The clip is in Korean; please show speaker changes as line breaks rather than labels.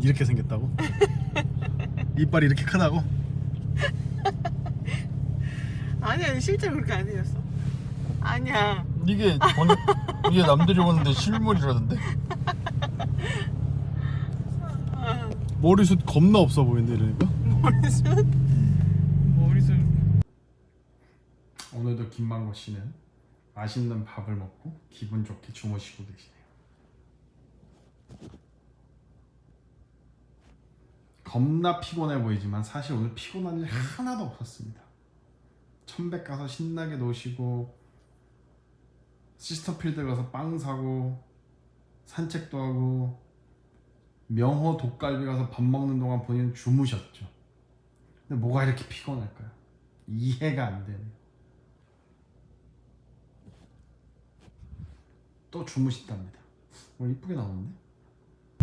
이렇게 생겼다고? 이빨이 이렇게 크다고?
아니야 실제로 그렇게 안 생겼어 아니야
이게 본- 이게 남들이 보는데 실물이라던데.
아,
머리숱 겁나 없어 보이는데 이러니까?
머리숱 머리숱
오늘도 김만고 씨는 맛있는 밥을 먹고 기분 좋게 주무시고 계시네요. 겁나 피곤해 보이지만 사실 오늘 피곤한 일 하나도 없었습니다. 천백 가서 신나게 노시고 시스터필드 가서 빵 사고 산책도 하고 명호 독갈비 가서 밥 먹는 동안 본인은 주무셨죠. 근데 뭐가 이렇게 피곤할까요? 이해가 안 되네요. 또 주무신답니다. 어, 이쁘게 나오는데?